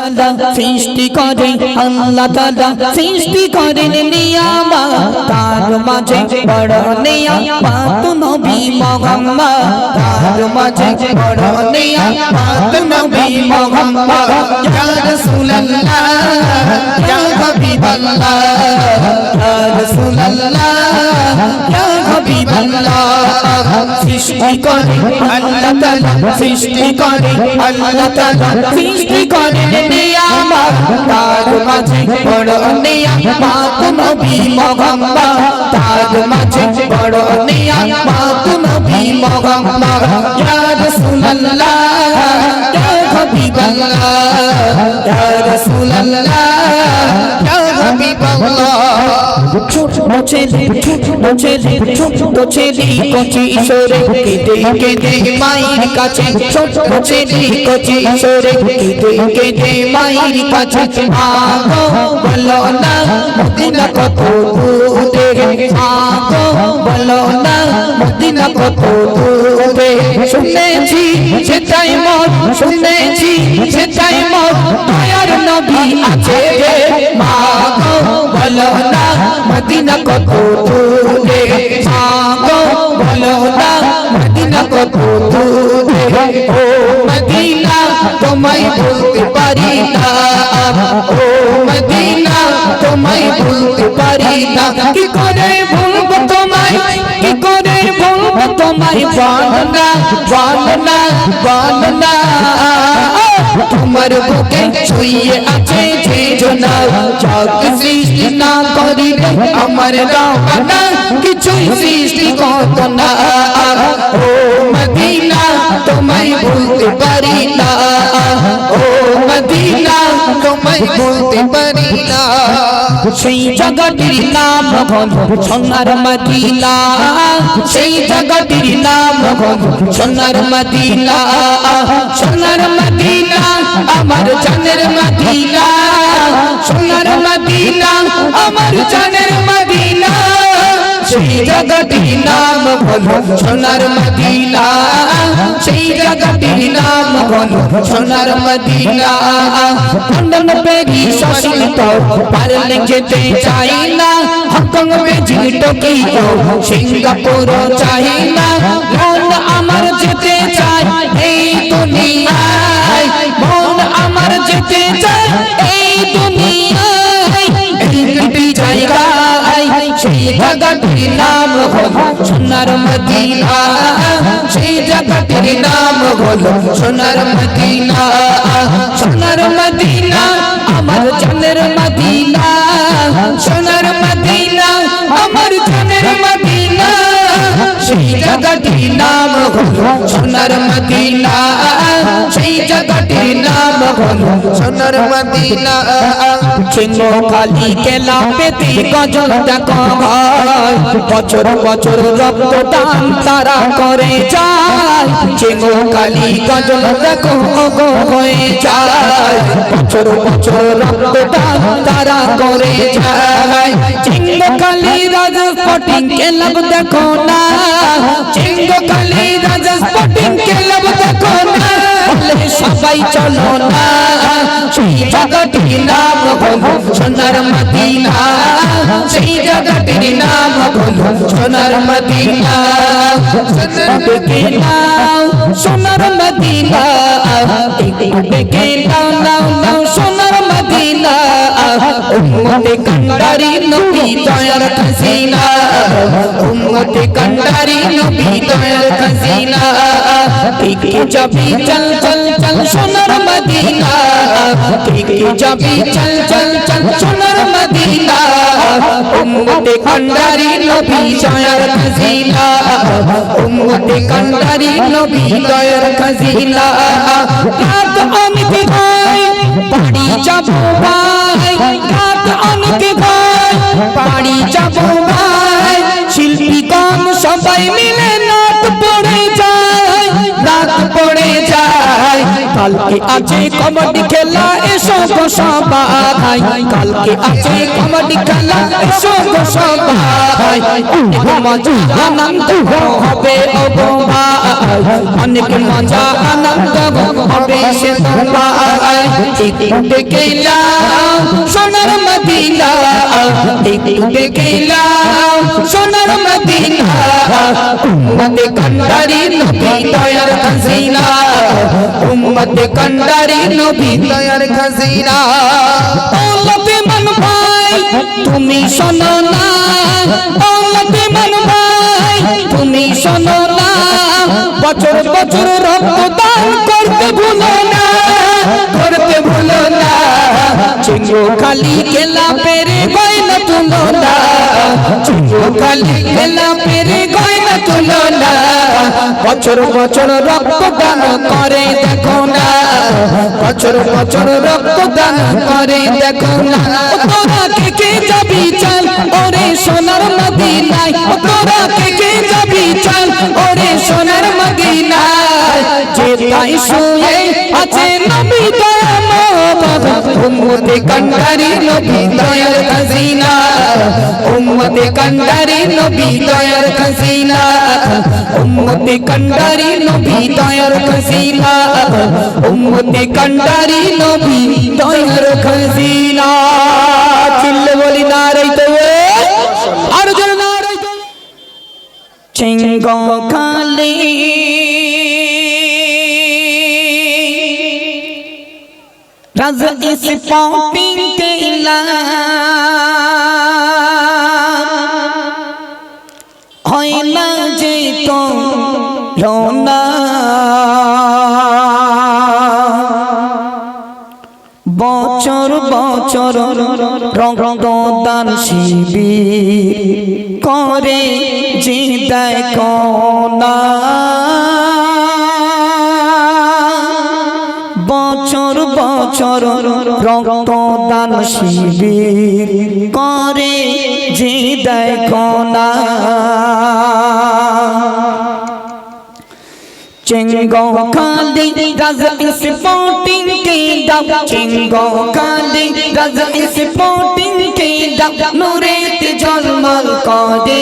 তাআলা সৃষ্টি করে আল্লাহ তাআলা সৃষ্টি করেন নিয়ামা। তার মাঝে বড় নিয়ামত নবী মুহাম্মদ। তার মাঝে বড় নিয়ামত নবী মুহাম্মদ। ইয়া রাসূলুল্লাহ, ইয়া হাবিবাল্লাহ, ইয়া রাসূলুল্লাহ হাবিবাল্লাহ সৃষ্টি করে আল্লাহ তাআলা সৃষ্টি করে আল্লাহ তাআলা সৃষ্টি করে নিয়ামত। তার মাঝে বড় নিয়ামত নবী মুহাম্মদ। তার মাঝে বড় নিয়ামত নবী মুহাম্মদ। ইয়া রাসূলুল্লাহ, ইয়া ইয়া রাসূলুল্লাহ। ইয়া হাবিবাল্লাহ ছেলে ছেলে ছোট কচি ঈশ্বরে কেঁদে কেঁদে মায়ের কাছে ছোট কচি ঈশ্বরে কেঁদে কেঁদে মায়ের কাছে আগো বলো না মদিনা কত দূরে আগো বলো না মদিনা কত দূরে শুনেছি সেটাই মত শুনেছি তোমায় বলতে পারি না ও মদিনা, তোমায় বলতে পারি না কি করে বলব তোমায়? কি করে বলব তোমায়? বাননা বাননা বলো তোমার বুকে ছুঁয়ে আছে যে জনা জগ সৃষ্টি না করিলে আমার রানা কিছুই সৃষ্টি কত না ও মদিনা, তোমায় বলতে পারি না ও মদিনা, তোমায় বলতে পারি না। সেই জগতির নাম সোনার মদিনা, সেই জগতির নাম সোনার মদিনা সোনার মদিনা। আমার জানের মদিনা, সোনার মদিনা, আমার জানের মদিনা। সেই জগতির নাম হল সোনার মদিনা। সেই জগতির নাম হল সোনার মদিনা। লন্ডন প্যারিস শাসিত পারলে যেতে চাই না। হংকং বেজিং টোকিও সিঙ্গাপুর চাই না। মন আমার যেতে চাই এই আমার যেতে চাই এই দুনিয়ায় একটি জায়গায় সেই জায়গাটির নাম হল সোনার মদিনা আমার জানের মদিনা সোনার মদিনা আমার জানের মদিনা সেই জায়গাটির নাম সোনার মদিনা সোনার মদিনা চিনো খালি কেলা পেতে গজল দেখো ভাই বছর বছর রক্তদান তারা করে যায়। চিনো খালি গজল দেখো গো হয়ে যায়। বছর বছর রক্তদান তারা করে যায়। চিঙ্গ খালি রাজ স্পটিং ক্লাব দেখো না। চিঙ্গ খালি রাজ স্পটিং ক্লাব দেখো না। সবাই চলো না। জায়গাটির নাম হল সোনার মদিনা। সেই জায়গাটির নাম হল সোনার মদিনা। সোনার মদিনা। সোনার মদিনা। দেখে নাও, সোনার মদিনা উম্মতে কন্ডারি নবী দয়ার খাসিনা উম্মতে কন্ডারি নবী দয়ার খাসিনা ঠিক যাবি চল চল চল সোনার মদিনা ঠিক যাবি চল চল চল সোনার মদিনা উম্মতে কন্ডারি নবী দয়ার খাসিনা উম্মতে বাড়ি যাব ভাই রাত অনেক ভাই বাড়ি যাব সবাই মিলে নাট কালকে আছে কবাডি খেলা, এসো গো সবাই। কালকে আছে কবাডি খেলা, এসো গো সবাই। মজা আনন্দ হবে ও ভাই অনেক মজা আনন্দ হবে সে ভাই। একটু দেখলাম সোনার মদিনা। একটু দেখলাম সোনার মদিনা। উম্মতে কন্ডারি নবী দয়ার খাজিনা। উম্মতে কন্ডারি নবী দয়ার খাজিনা দৌলতে মন ভাই তুমি শোনো না দৌলতে মন ভাই তুমি শোনো না বছর বছর রক্তদান করতে ভুলো না করতে ভুলো না চিঙ্গো খালি খেলা পেরে গয়না তুলো না চিঙ্গো খালি খেলা পেরে গয়না বছর বছর রক্তদান করে, দেখো না। বছর বছর রক্তদান করে, দেখো না। তোরা কে কে যাবি চল, ওরে সোনার মদিনায়। তোরা কে কে যাবি চল, ওরে সোনার মদিনায়। যে তাই শুয়ে আছে নবী উম্মতে কন্ডারি নবী দয়ার খাজিনা। উম্মতে কন্ডারি নবী দয়ার খাজিনা। উম্মতে কন্ডারি নবী দয়ার খাজিনা। উম্মতে কন্ডারি নবী দয়ার খাজিনা। চিল্লে বলি না রাইতে আর জন না রাইতে চিঙ্গ খালি। রাজ ইস পম্পিং কেলা হয় না যে তো রোনা বছর বছর রক্তদান শিবির করে যে দেখো বছর রক্তদান শিবির করে যে দেখো না চেঙ্গো খালি রাজ স্পোর্টিং के दाव चिंगो काली रज इस पोटिंग के दाव नूरे तिजलमल को दे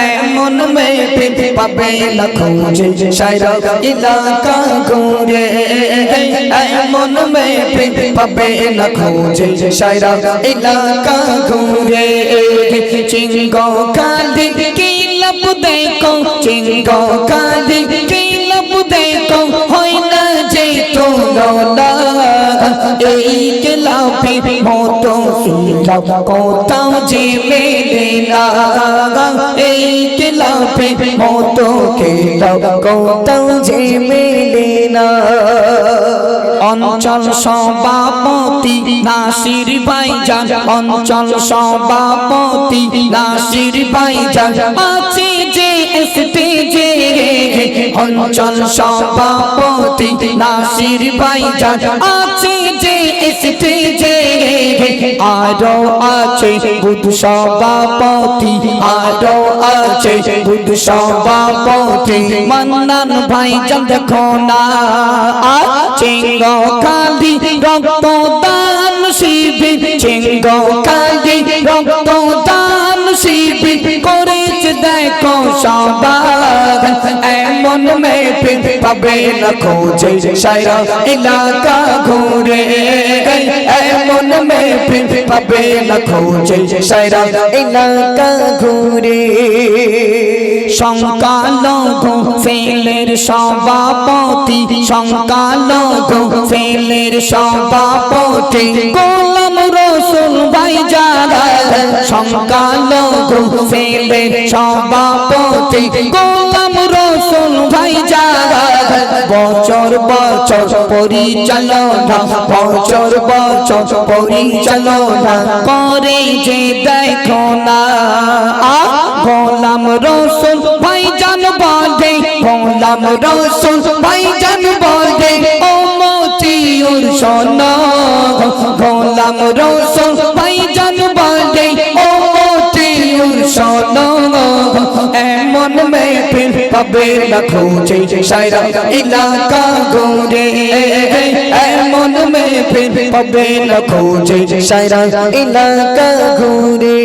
ऐमन में प्रित पबे लखोज शायर इलाका गोरे ऐमन में प्रित पबे लखोज शायर इलाका गोरे चिंगो काली की लब देखो चिंगो काली एक নবী মতো কোথাও যে মেলে না এই কেলাপে মতো কেলাপ কোথাও যে মেলে না অঞ্চল সভাপতি নাসির অঞ্চল সবাপতি নাসির ভাইজান, আছে যে অঞ্চল নাসির আছে যে আরও আছে বুধ সভাপতি, আরও আছে বুধ সভাপতি। মন্নান ভাই চন্দ খোনা চিঙ্গ কালি রক্তদান শিবির। চিঙ্গ কালি সভাপতি সংকালঘু ফেলের সভাপতি গোলাম রসুল ভাই যারা। সংকালঘু ফেলের সভাপতি গোলাম রসুল ভাই যারা বছর বছর পরিচালনা, বছর বছর পরিচালনা করে যে দেখো না। গোলাম রসুল ভাই জান বলে গোলাম রসুল ভাই জান বলে ও মতিউর সোনা গোলাম রসুল সোনা এমন মেহফিল পাবে না খুঁজে সারা এলাকা ঘুরে, এমন মেহফিল পাবে না খুঁজে সারা এলাকা ঘুরে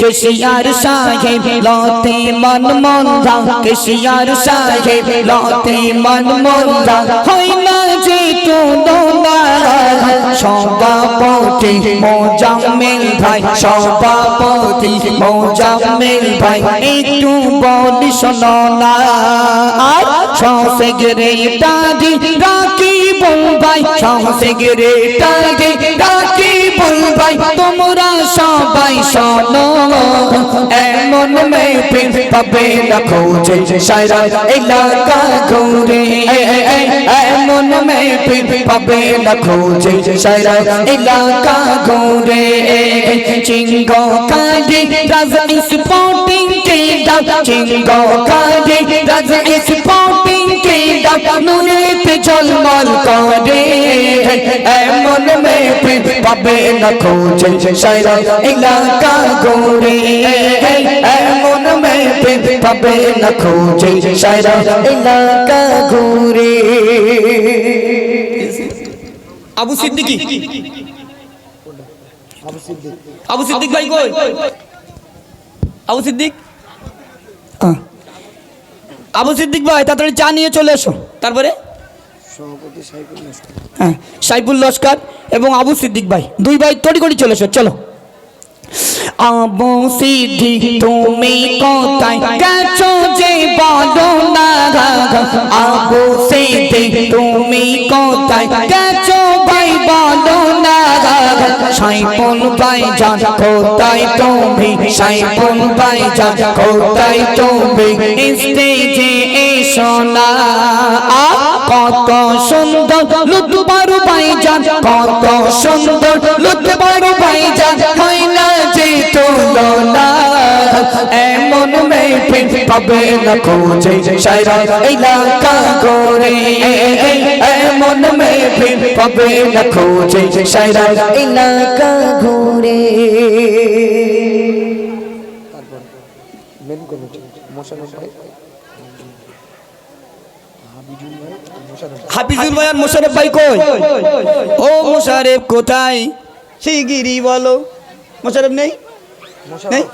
কেশিয়ার সাহেব লতে মন মন্দা, কেশিয়ার সাহেব লতে মন মন্দা। হয় না যে তো সভাপতি মোজামিল ভাই, সভাপতি মোজামিল ভাই, একটু বলি শোনো না। আর সসে গেরে টাদি রাখি ভাই সসে গেরে ভাই তোমরা সবাই শোনো। এমন মেহফিল পাবে না খোঁজে সারা এলাকা ঘুরে। এমন মেহফিল পাবে না খোঁজে সারা এলাকা ঘুরে। চিঙ্গো কাজে রাজা স্পোর্টিং কে ডাক চিঙ্গো কাজে রাজা স্পোর্টিং কে ডাক নুরেতে ঝলমল করে। এমন মেহফিল পাবে না খোঁজে সারা এলাকা ঘুরে। এমন মেহফিল পাবে না খোঁজে সারা এলাকা ঘুরে। আবু সিদ্দিকি। আবু সিদ্দিক। ভাই কই? আবু সিদ্দিক। আবু সিদ্দিক ভাই তাড়াতাড়ি চা নিয়ে চলে এসো। তারপরে? হ্যাঁ সাইফুল লস্কর এবং আবু সিদ্দিক ভাই। দুই ভাই তড়ি করে চলে এসো, চলো। আবু সিদ্ধি তুমি কোথায় গেছো যে বলো না আবু সিদ্ধি তুমি কোথায় গেছো ভাই বলো না সাইফুল ভাই যান, কোথায় তুমি? সাইফুল ভাই যান, কোথায় তুমি? স্টেজে এসো না। কত সুন্দর লুৎফার ভাই যান কত সুন্দর লুৎফার ভাই যান হয় না যে তুলনা এমন মেহফিল পাবে না খোঁজে সারা এলাকা করে। এমন মেহফিল পাবে না খোঁজে সারা এলাকা ঘুরে। মেন কমিটি হাফিজুল ভাই আর মোশারেফ ভাই কই? ও মোশারেফ কোথায়? শিগগিরি বলো। মোশারেফ নেই? নেই?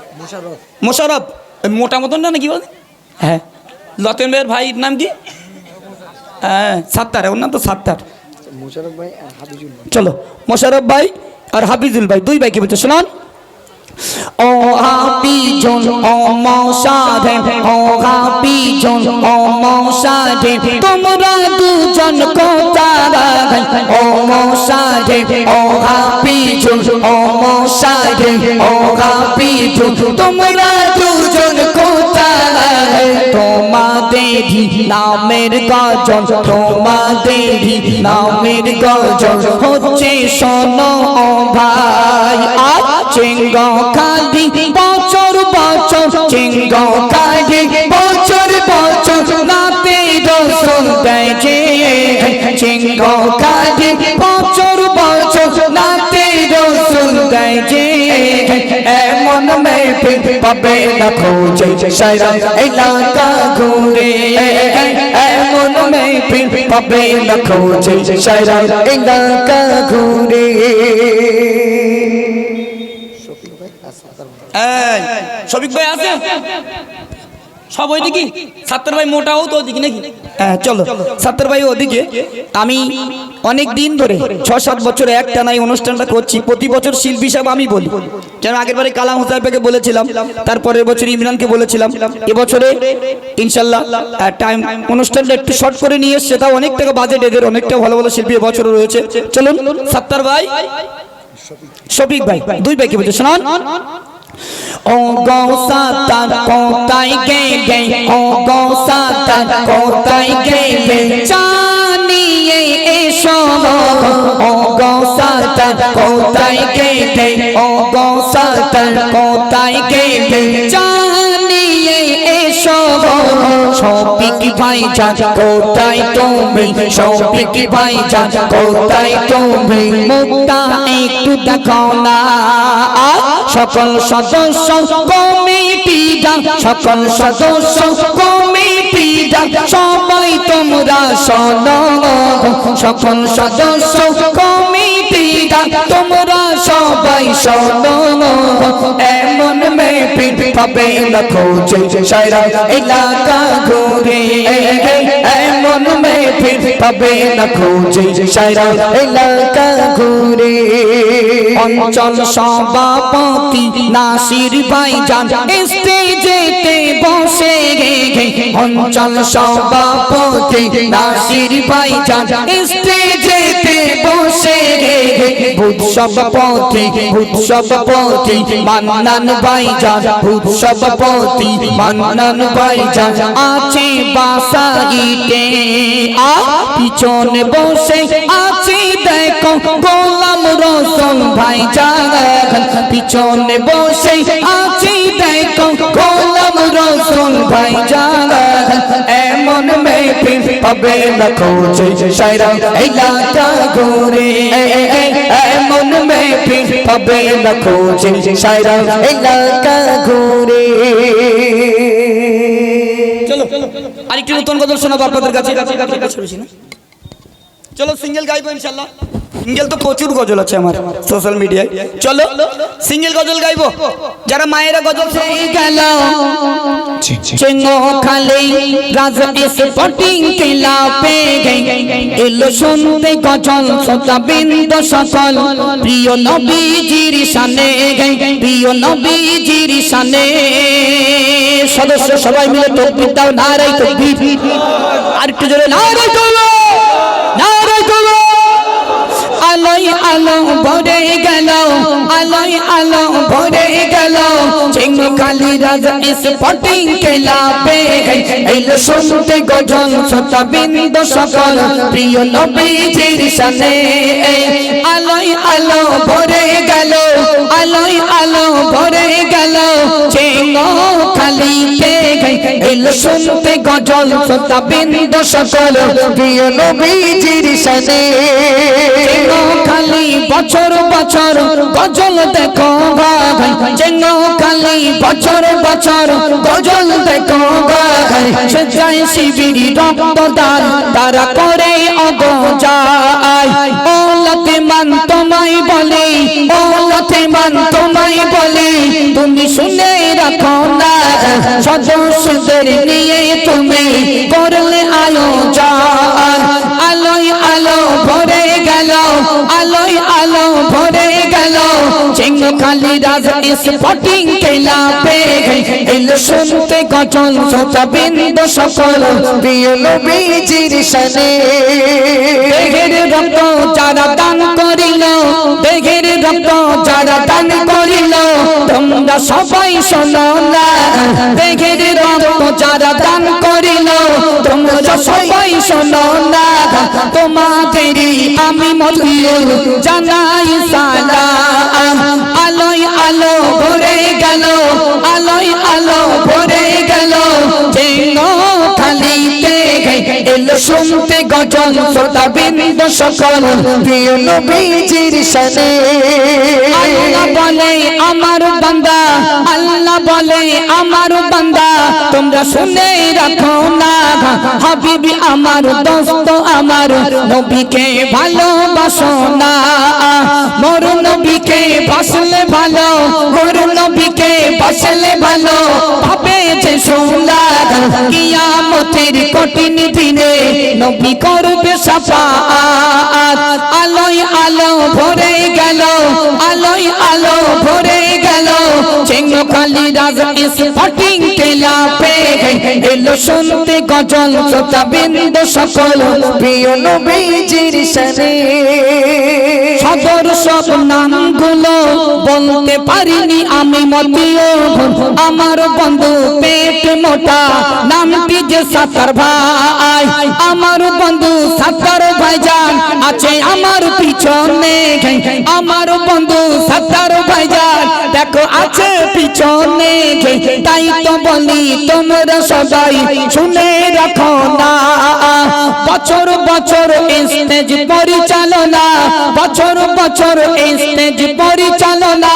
মোশারফ মোটা মতন না নাকি বল হ্যাঁ। লতেন ভাইয়ের ভাইয়ের নাম কি? হ্যাঁ সাত্তার ওর নাম তো সাত্তার। মোশারফ ভাই আর হাবিজুল ভাই চলো মোশারফ ভাই আর হাফিজুল ভাই দুই ভাইকে বলছে? শোনান। ও হাবিজন, ও মশারে ও হাবিজন, ও মশারে তোমরা দুজন কোথায় ও মশারে ও হাবিজন, ও মশারে ও হাবিজন, তোমরা দুজন কোথায় তোমাদেরই নামের গজন তোমাদেরই নামের গজন হচ্ছে শোনো ও ভাই। আজ চিঙ্গ খালি বছর বছর চিঙ্গ খালি বছর বছর নাতে রসুন দেয় যে চিঙ্গ খালি বছর বছর নাতে রসুন দেয় যে এমন মেহফিল পাবে না খোঁজে সারা এলাকা ঘুরে। এমন মেহফিল পাবে না খোঁজে সারা এলাকা ঘুরে। শফিক ভাই শফিক আছে? সব ওইদিকে? সাত্তার ভাই মোটাও তো ওদিকে নাকি? হ্যাঁ চলো। সাত্তার ভাই ওদিকে। আমি অনেক দিন ধরে ছ সাত বছর একটা নাই অনুষ্ঠানটা করছি। প্রতি বছর শিল্পী হিসাবে আমি বলি। যেন আগের বারে কালাম হোসাইফকে বলেছিলাম, তারপরের বছর ইমরানকে বলেছিলাম। এবছরে ইনশাল্লাহ টাইম অনুষ্ঠানটা একটু শর্ট করে নিয়ে এসছে, তাও অনেক টাকা বাজেট এদের অনেকটা ভালো ভালো শিল্পী এবছরও রয়েছে। চলুন, সাত্তার ভাই, শফিক ভাই, দুই ভাইকে বলছে, শোনান। ও গৌসাতার কোথায় গেলে? ও গৌসাতার কোথায় গেলে? জানিয়ে এসো ও গৌসাতার কোথায় গেলে? ও গৌসাতার কোথায় গেলে? জানিয়ে এসো। শফিক ভাই যান কোথায় তুমি? শফিক ভাই যান কোথায় তুমি? মুক্তা, একটু দেখো না। সকল সদস্য কমিটি সকল সদস্য সবাই তোমরা শোনো সকল সদস্য কমিটিরা তোমরা সবাই সদ পাবে খোঁজে সারা এলাকা ঘুরে এমন মেহফিল পাবে খোঁজে সারা এলাকা ঘুরে। অঞ্চল সভাপতি নাসির ভাইজান স্টেজেতে বসে অঞ্চল সভাপতি নাসির ভাইজান স্টেজেতে বসে ভূত সভাপতি ভূত সভাপতি মান্নান ভাইজান ভূত সভাপতি মান্নান ভাইজান, আছে বাসাইতে, আ পিছনে বসে আছে দেখো গোলাম রসুল ভাইজান, পিছনে বসে আছে দেখো গোলাম রসুল ভাইজান এমন মেহফিল পাবে না কোচে সাইরা এলাকা ঘুরে এমন মেহফিল পাবে না কোচে সাইরা এলাকা ঘুরে চলো আরেকটি নতুন গজল শোনাবো আপনাদের কাছে চলো সিঙ্গেল গাইবো ইনশাল্লাহ সিঙ্গেল তো প্রচুর গজল আছে আমার সোশ্যাল মিডিয়ায় চলো সিঙ্গেল গজল গাইবো। যারা মায়েরা গজল গেল চেঙ্গো খালে রাজ স্পটিং কেলা পে এলো শুনতে গজল শ্রোতা বিন্দ সকল। প্রিয় নবীজির শানে প্রিয় নবীজির শানে সদস্য সবাই মিলে তকবির দাও নারাই তকবির আর একটু জোরে নারাই তোলো নারাই তোলো আলো ভরে গেল, আলোয় আলো ভরে গেল। কালী রাজা স্পটিং পে এলো শুনতে গজল শ্রোতা বিন্দু সকল, প্রিয় আলো ভরে গেল আলোয় আলো ভরে গেল, চেঙ্গু এলো শুনতে গজল শ্রোতা বিন্দ সকল, প্রিয় নবীজির খালি বছর বছর গজল দেখো ভাই খালি বছর বছর গজল দেখো ভাই সে যায় শিবির রক্তদান, তারা করে মান তোমায় বলে ও মান তোমায় বলে, তুমি শুনে রাখো না। সদস্যদের নিয়ে তুমি করলে আয়োজন আলোয় আলো ভরে গেল, আলোয় আলো ভরে চিঙ্গ খালি রাজ স্পটিং পে এলো শুনতে গজল শ্রোতা বিন্দ সকল প্রিয় নবীজির শানে দেহের রক্ত যারা দান করিল দেহের রক্ত যারা দান করিল তোমরা সবাই শোনো দেহের রক্ত যারা দান করিল তোমরা সবাই শোনো তোমাদেরই আমি মতিও জানাই সালাম গেল, আলোয় আলো ভরে গেল শুনতে বিন্দ সকল নবীজির শানে আল্লাহ বলে, আমার বান্দা, আল্লাহ বলে, আমার বান্দা, তোমরা শুনে রাখো না হাবিবি আমার দোস্ত, আমার নবীকে ভালোবাসো না। মোর নবীকে মোর বাসলে ভালো, ভাবে যে সোনা কিয়ামতের কঠিন দিনে নবী করবে সাফাত। আলোয় আলো ভরে গেল, আলোয় আলো ভরে গেল। চেঙ্গ রাজা স্পটিং কেলা পে এলো শুনতে গজল শ্রোতা বিন্দ সকল, প্রিয় নবীজির শানে সদর সব নামগুলো বলতে পারিনি আমি মতিও। আমার বন্ধু পেট মোটা, নামটি যে সাতার ভাই। আমার বন্ধু সাতার ভাইজান আছে আমার পিছনে। আমার বন্ধু সাতার ভাইজান, দেখো আছে পিছনে। তাই তো বলি তোমরা সবাই শুনে রাখো না। বছর বছর স্টেজ পরিচালনা, বছর বছর স্টেজ পরিচালনা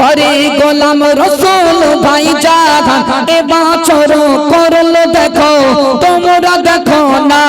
করে গোলাম রসুল ভাই জাহান এ বাছর করল দেখো, তোমরা দেখো না।